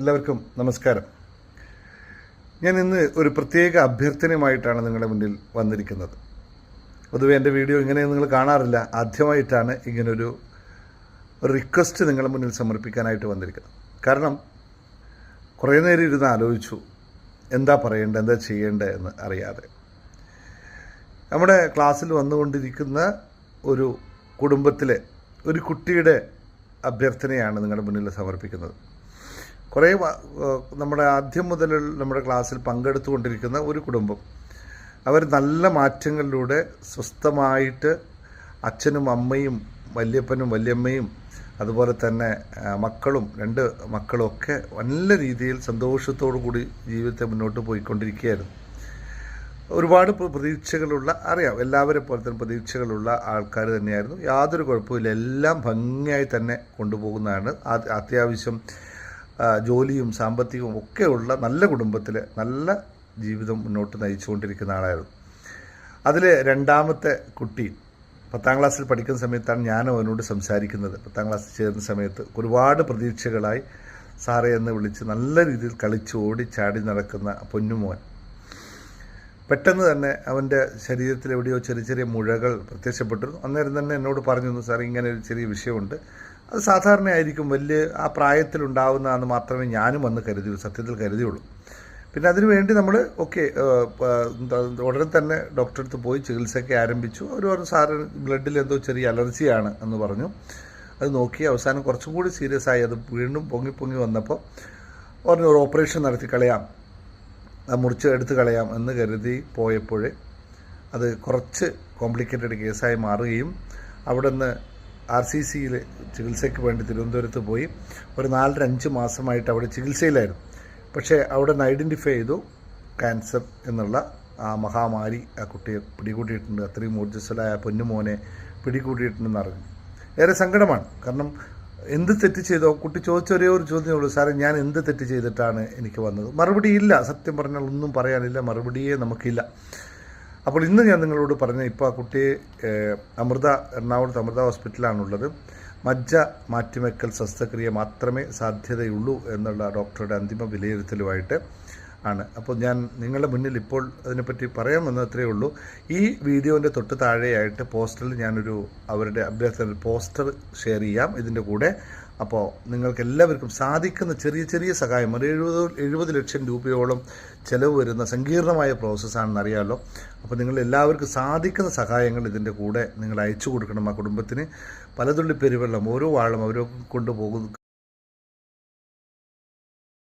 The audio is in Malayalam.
എല്ലാവർക്കും നമസ്കാരം. ഞാൻ ഇന്ന് ഒരു പ്രത്യേക അഭ്യർത്ഥനയുമായിട്ടാണ് നിങ്ങളുടെ മുന്നിൽ വന്നിരിക്കുന്നത്. പൊതുവേ എന്റെ വീഡിയോ ഇങ്ങനെ നിങ്ങൾ കാണാറില്ല. ആദ്യമായിട്ടാണ് ഇങ്ങനൊരു ഒരു റിക്വസ്റ്റ് നിങ്ങളുടെ മുന്നിൽ സമർപ്പിക്കാനായിട്ട് വന്നിരിക്കുന്നത്. കാരണം കുറേ നേരം ഇരുന്ന് ആലോചിച്ചു. എന്താ പറയേണ്ടത്? എന്താ ചെയ്യേണ്ടത് എന്ന് അറിയാതെ. നമ്മുടെ ക്ലാസ്സിൽ വന്നുകൊണ്ടിരിക്കുന്ന ഒരു കുടുംബത്തിലെ ഒരു കുട്ടിയുടെ അഭ്യർത്ഥനയാണ് നിങ്ങളുടെ മുന്നിൽ സമർപ്പിക്കുന്നത്. കുറേ നമ്മുടെ ആദ്യം മുതൽ നമ്മുടെ ക്ലാസ്സിൽ പങ്കെടുത്തുകൊണ്ടിരിക്കുന്ന ഒരു കുടുംബം. അവർ നല്ല മാറ്റങ്ങളിലൂടെ സ്വസ്ഥമായിട്ട് അച്ഛനും അമ്മയും വല്യപ്പനും വല്യമ്മയും അതുപോലെ തന്നെ മക്കളും രണ്ട് മക്കളും ഒക്കെ നല്ല രീതിയിൽ സന്തോഷത്തോടു കൂടി ജീവിതത്തെ മുന്നോട്ട് പോയിക്കൊണ്ടിരിക്കുകയായിരുന്നു. ഒരുപാട് പ്രതീക്ഷകളുള്ള അറിയാം എല്ലാവരെ പോലെ തന്നെ പ്രതീക്ഷകളുള്ള ആൾക്കാർ തന്നെയായിരുന്നു. യാതൊരു കുഴപ്പമില്ല എല്ലാം ഭംഗിയായി തന്നെ കൊണ്ടുപോകുന്നതാണ് അത്യാവശ്യം ജോലിയും സാമ്പത്തികവും ഒക്കെയുള്ള നല്ല കുടുംബത്തിൽ നല്ല ജീവിതം മുന്നോട്ട് നയിച്ചുകൊണ്ടിരിക്കുന്ന ആളായിരുന്നു. അതിൽ രണ്ടാമത്തെ കുട്ടി പത്താം ക്ലാസ്സിൽ പഠിക്കുന്ന സമയത്താണ് ഞാൻ അവനോട് സംസാരിക്കുന്നത്. പത്താം ക്ലാസ്സിൽ ചേരുന്ന സമയത്ത് ഒരുപാട് പ്രതീക്ഷകളായി സാറേ എന്ന് വിളിച്ച് നല്ല രീതിയിൽ കളിച്ച് ഓടി ചാടി നടക്കുന്ന പൊന്നുമോൻ. പെട്ടെന്ന് തന്നെ അവന്റെ ശരീരത്തിൽ എവിടെയോ ചെറിയ ചെറിയ മുഴകൾ പ്രത്യക്ഷപ്പെട്ടിരുന്നു. അന്നേരം തന്നെ എന്നോട് പറഞ്ഞിരുന്നു സാർ ഇങ്ങനെ ഒരു ചെറിയ വിഷയമുണ്ട്. അത് സാധാരണയായിരിക്കും വലിയ ആ പ്രായത്തിലുണ്ടാവുന്നതെന്ന് മാത്രമേ ഞാനും വന്ന് കരുതിയുള്ളൂ സത്യത്തിൽ കരുതിയുള്ളൂ. പിന്നെ അതിനു വേണ്ടി നമ്മൾ ഓക്കെ ഉടനെ തന്നെ ഡോക്ടറെ അടുത്ത് പോയി ചികിത്സയൊക്കെ ആരംഭിച്ചു. അവർ പറഞ്ഞു സാറ് ബ്ലഡിൽ എന്തോ ചെറിയ അലർജിയാണ് എന്ന് പറഞ്ഞു. അത് നോക്കി അവസാനം കുറച്ചും കൂടി സീരിയസ് ആയി അത് വീണ്ടും പൊങ്ങി പൊങ്ങി വന്നപ്പോൾ പറഞ്ഞു ഒരു ഓപ്പറേഷൻ നടത്തി കളയാം. മുറിച്ച് എടുത്ത് കളയാം എന്ന് കരുതി പോയപ്പോഴേ അത് കുറച്ച് കോംപ്ലിക്കേറ്റഡ് കേസായി മാറുകയും അവിടെ നിന്ന് ആർ സി സിയിൽ ചികിത്സയ്ക്ക് വേണ്ടി തിരുവനന്തപുരത്ത് പോയി ഒരു നാലര അഞ്ച് മാസമായിട്ട് അവിടെ ചികിത്സയിലായിരുന്നു. പക്ഷേ അവിടെ നിന്ന് ഐഡന്റിഫൈ ചെയ്തു ക്യാൻസർ എന്നുള്ള ആ മഹാമാരി ആ കുട്ടിയെ പിടികൂട്ടിയിട്ടുണ്ട് അത്രയും ഊർജസ്വലായ പൊന്നുമോനെ പിടികൂട്ടിയിട്ടുണ്ടെന്ന് അറിഞ്ഞു. ഏറെ സങ്കടമാണ്. കാരണം എന്ത് തെറ്റ് ചെയ്തോ കുട്ടി ചോദിച്ച ഒരേ ഒരു ചോദ്യമേ ഉള്ളൂ സാറേ ഞാൻ എന്ത് തെറ്റ് ചെയ്തിട്ടാണ് എനിക്ക് വന്നത്? മറുപടി ഇല്ല. സത്യം പറഞ്ഞാൽ ഒന്നും പറയാനില്ല. മറുപടിയേ നമുക്കില്ല. അപ്പോൾ ഇന്ന് ഞാൻ നിങ്ങളോട് പറഞ്ഞ ഇപ്പോൾ ആ കുട്ടിയെ അമൃത എറണാകുളത്ത് അമൃത ഹോസ്പിറ്റലാണുള്ളത്. മജ്ജ മാറ്റിവെക്കൽ ശസ്ത്രക്രിയ മാത്രമേ സാധ്യതയുള്ളൂ എന്നുള്ള ഡോക്ടറുടെ അന്തിമ വിലയിരുത്തലുമായിട്ട് ആണ്. അപ്പോൾ ഞാൻ നിങ്ങളുടെ മുന്നിൽ ഇപ്പോൾ അതിനെപ്പറ്റി പറയാമെന്ന് അത്രയേ ഉള്ളൂ. ഈ വീഡിയോന്റെ തൊട്ട് താഴെയായിട്ട് പോസ്റ്ററിൽ ഞാനൊരു അവരുടെ അഭ്യർത്ഥന പോസ്റ്റർ ഷെയർ ചെയ്യാം. ഇതിന്റെ കൂടെ അപ്പോൾ നിങ്ങൾക്ക് എല്ലാവർക്കും സാധിക്കുന്ന ചെറിയ ചെറിയ സഹായം. ഒരു എഴുപത് എഴുപത് ലക്ഷം രൂപയോളം ചിലവ് വരുന്ന സങ്കീർണമായ പ്രോസസ്സാണെന്ന് അറിയാമല്ലോ അപ്പോൾ നിങ്ങൾ എല്ലാവർക്കും സാധിക്കുന്ന സഹായങ്ങൾ ഇതിന്റെ കൂടെ നിങ്ങൾ അയച്ചു കൊടുക്കണം ആ കുടുംബത്തിന്. പലതുള്ളി പെരുവെള്ളം ഓരോ വാളും അവരെ കൊണ്ടുപോകുന്ന